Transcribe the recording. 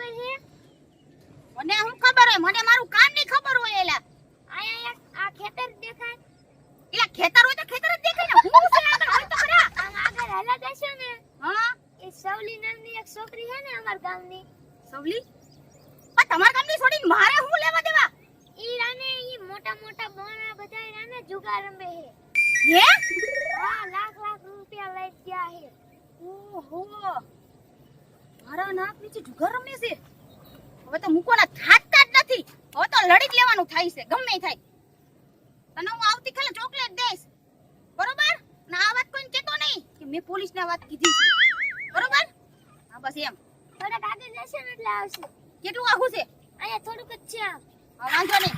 ખબર મને હું ખબર હોય? મને મારું કામની ખબર હોય એલા. આયા આ ખેતર દેખાય. એલા ખેતર હોય તો ખેતર જ દેખાય ને. હું છે આગળ? હોય તો ખરા. આમ આગળ હાલા દેશો ને. હા? એ સવલી નામની એક છોકરી છે ને અમાર ગામની. સવલી? પણ તમાર ગામની છોડીને મારે હું લેવા દેવા? ઈ રાને ઈ મોટા મોટા બોણા બધા રાને જુગાર રમે હે હે? હા લાખ લાખ રૂપિયા લઈ ગયા હે ઓહો. મારા નાક નીચે જુગાર રમે છે. હવે તો મૂકવાના થાકતા જ નથી. હવે તો લડી જ લેવાનું થાય છે ગમે થાય. તને હું આવતી ખાલી ચોકલેટ દઈશ. બરોબર? ના આ વાત કોઈને કહેતો નહીં કે મેં પોલીસને આ વાત કીધી છે. બરોબર? હા બસ એમ. થોડાક આગળ જશે એટલે આવશે. કેટલું આખું છે? અહીંયા થોડુંક જ છે વાંધો નહીં.